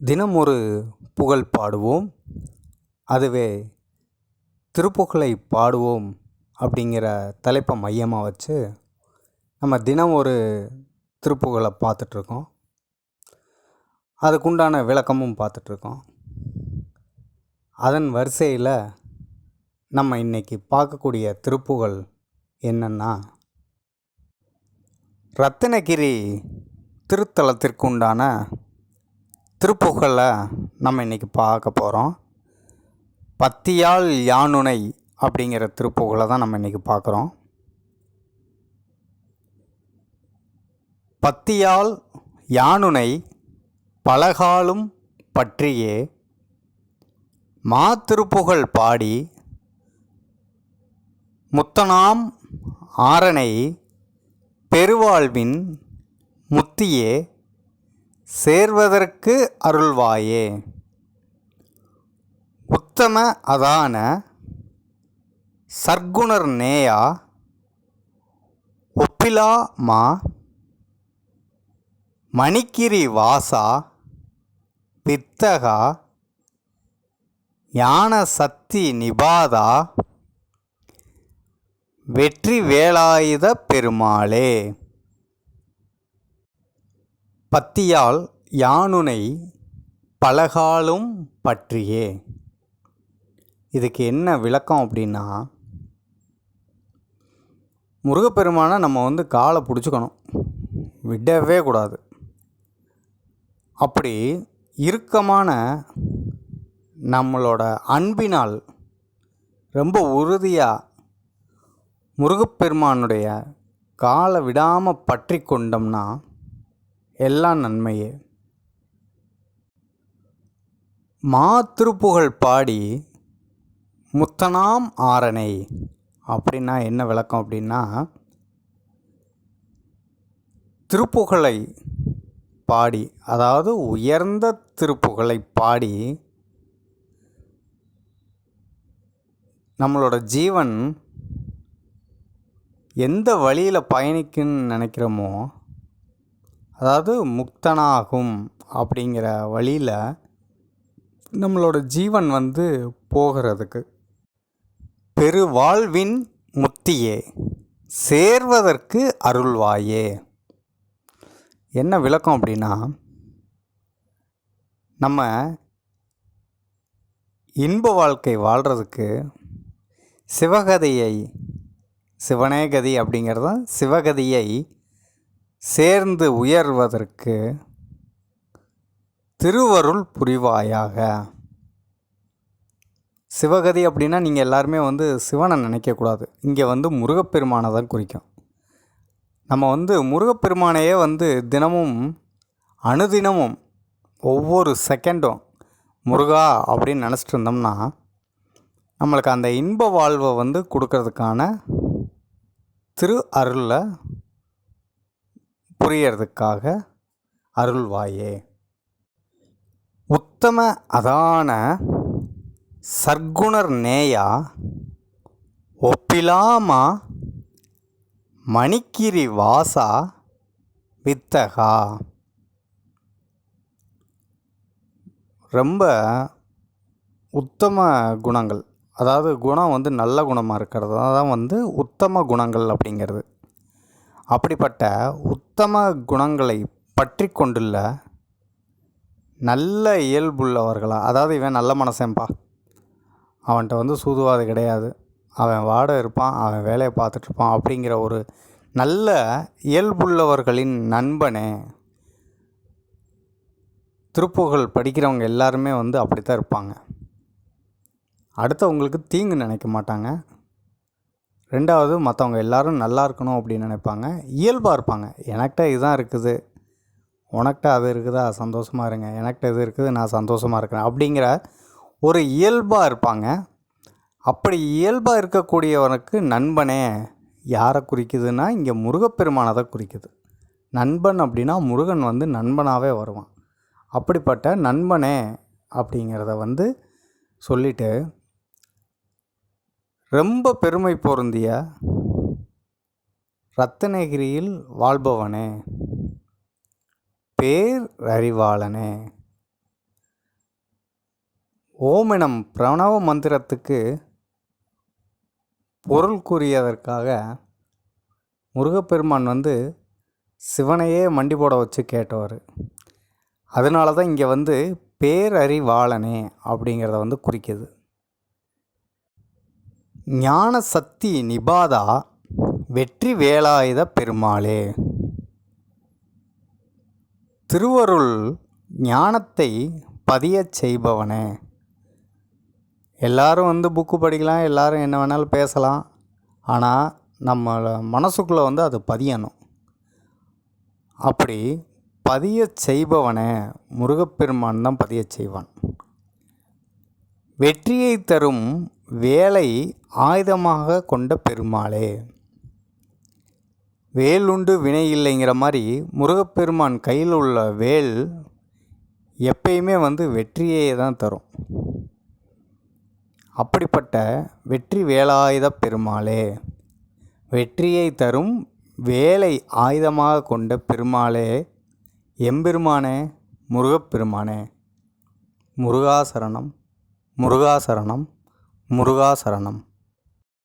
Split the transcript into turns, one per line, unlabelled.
தினம் ஒரு புகழ் பாடுவோம். அதுவே திருப்புகழை பாடுவோம் அப்படிங்கிற தலைப்பை மையமாக வச்சு நம்ம தினம் ஒரு திருப்புகழை பார்த்துட்ருக்கோம். அதுக்குண்டான விளக்கமும் பார்த்துட்ருக்கோம். அதன் வரிசையில் நம்ம இன்றைக்கி பார்க்கக்கூடிய திருப்புகள் என்னென்னா ரத்தினகிரி திருத்தலத்திற்குண்டான திருப்புகழை நம்ம இன்றைக்கி பார்க்க போகிறோம் பத்தியால் யானுனை அப்படிங்கிற திருப்புகழை தான் நம்ம இன்றைக்கி பார்க்குறோம். பத்தியால் யானுனை பலகாலும் பற்றியே மா திருப்புகழ் பாடி முத்தனாம் ஆரனை பெருவாழ்வின் முத்தியே சேர்வதற்கு அருள்வாயே. உத்தம அதான சர்க்குணர் நேயா ஒப்பிலா மா மணிக்கிரி வாசா பித்தகா ஞான சக்தி நிபாதா வெற்றி வேலாயுத பெருமாளே. பத்தியால் யானுனை பலகாலும் பற்றியே. இதுக்கு என்ன விளக்கம் அப்படின்னா முருகப்பெருமானை நம்ம வந்து காலை பிடிச்சிக்கணும். விடவே கூடாது. அப்படி இறுக்கமான நம்மளோட அன்பினால் ரொம்ப உறுதியாக முருகப்பெருமானுடைய காலை விடாமல் பற்றி கொண்டோம்னா எல்லாம் நன்மையே. மா திருப்புகழ் பாடி முத்தனாம் ஆரணை. அப்படின்னா என்ன விளக்கம் அப்படின்னா திருப்புகழை பாடி அதாவது உயர்ந்த திருப்புகழை பாடி நம்மளோட ஜீவன் எந்த வழியில் பயணிக்குன்னு நினைக்கிறோமோ அதாவது முக்தனாகும் அப்படிங்கிற வழியில் நம்மளோட ஜீவன் வந்து போகிறதுக்கு. பெருவாழ்வின் முத்தியே சேர்வதற்கு அருள்வாயே. என்ன விளக்கம் அப்படின்னா நம்ம இன்ப வாழ்க்கை வாழ்கிறதுக்கு சிவகதையை சிவனேகதி அப்படிங்கிறது தான் சிவகதியை சேர்ந்து உயர்வதற்கு திருவருள் புரிவாயாக. சிவகதி அப்படின்னா நீங்கள் எல்லாருமே வந்து சிவனை நினைக்கக்கூடாது. இங்கே வந்து முருகப்பெருமானை தான் குறிக்கும். நம்ம வந்து முருகப்பெருமானையே வந்து தினமும் அனுதினமும் ஒவ்வொரு செகண்டும் முருகா அப்படின்னு நினச்சிட்டு இருந்தோம்னா நம்மளுக்கு அந்த இன்ப வாழ்வை வந்து கொடுக்கறதுக்கான திரு அருளை புரியறதுக்காக அருள்வாயே. உத்தம அதான சர்க்குணர் நேயா ஒப்பிலாமா மணிக்கிரி வாசா வித்தகா. ரொம்ப உத்தம குணங்கள். அதாவது குணம் வந்து நல்ல குணமாக இருக்கிறது. தான் வந்து உத்தம குணங்கள் அப்படிங்கிறது. அப்படிப்பட்ட உத் உத்தம குணங்களை பற்றி கொண்டுள்ள நல்ல இயல்புள்ளவர்களா? அதாவது இவன் நல்ல மனசேன்பா. அவன்கிட்ட வந்து சூதுவாது கிடையாது. அவன் வாட இருப்பான் அவன் வேலையை பார்த்துட்ருப்பான் அப்படிங்கிற ஒரு நல்ல இயல்புள்ளவர்களின் நண்பனே. திருப்புகழ் படிக்கிறவங்க எல்லாருமே வந்து அப்படி தான் இருப்பாங்க. அடுத்தவங்களுக்கு தீங்கு நினைக்க மாட்டாங்க. ரெண்டாவது மற்றவங்க எல்லோரும் நல்லா இருக்கணும் அப்படின்னு நினைப்பாங்க. இயல்பாக இருப்பாங்க. எனக்கிட்ட இதுதான் இருக்குது. உனக்கிட்ட அது இருக்குதா? சந்தோஷமாக இருங்க. எனக்கிட்ட இது இருக்குது. நான் சந்தோஷமாக இருக்கிறேன். அப்படிங்கிற ஒரு இயல்பாக இருப்பாங்க. அப்படி இயல்பாக இருக்கக்கூடியவனுக்கு நண்பனே யாரை குறிக்குதுன்னா இங்கே முருகப்பெருமானை தான் குறிக்குது. நண்பன் அப்படின்னா முருகன் வந்து நண்பனாகவே வருவான். அப்படிப்பட்ட நண்பனே அப்படிங்கிறத வந்து சொல்லிவிட்டு ரொம்ப பெருமை பொருந்திய ரத்தனகிரியில் வாழ்பவனே பேர் அறிவாளனே. ஓமினம் பிரணவ மந்திரத்துக்கு பொருள் கூறியதற்காக முருகப்பெருமான் வந்து சிவனையே மண்டி போட வச்சு கேட்டவர். அதனால தான் இங்கே வந்து பேரறிவாளனே அப்படிங்கிறத வந்து குறிக்கிது. ஞான சக்தி நிபாதா வெற்றி வேலாயுத பெருமாளே. திருவருள் ஞானத்தை பதியச் செய்பவனே. எல்லாரும் வந்து புக்கு படிக்கலாம் எல்லாரும் என்ன வேணாலும் பேசலாம். ஆனால் நம்ம மனசுக்குள்ளே வந்து அது பதியணும். அப்படி பதியச் செய்பவனே முருகப்பெருமான் தான் பதியச் செய்வான். வெற்றியை தரும் வேலை ஆயுதமாக கொண்ட பெருமாளே. வேலுண்டு வினை இல்லைங்கிற மாதிரி முருகப்பெருமான் கையில் உள்ள வேல் எப்பயுமே வந்து வெற்றியே தான் தரும். அப்படிப்பட்ட வெற்றி வேலாயுத பெருமாளே. வெற்றியை தரும் வேலை ஆயுதமாக கொண்ட பெருமாளே எம்பெருமானே முருகப்பெருமானே. முருகாசரணம் முருகாசரணம். முருகாசரணம்.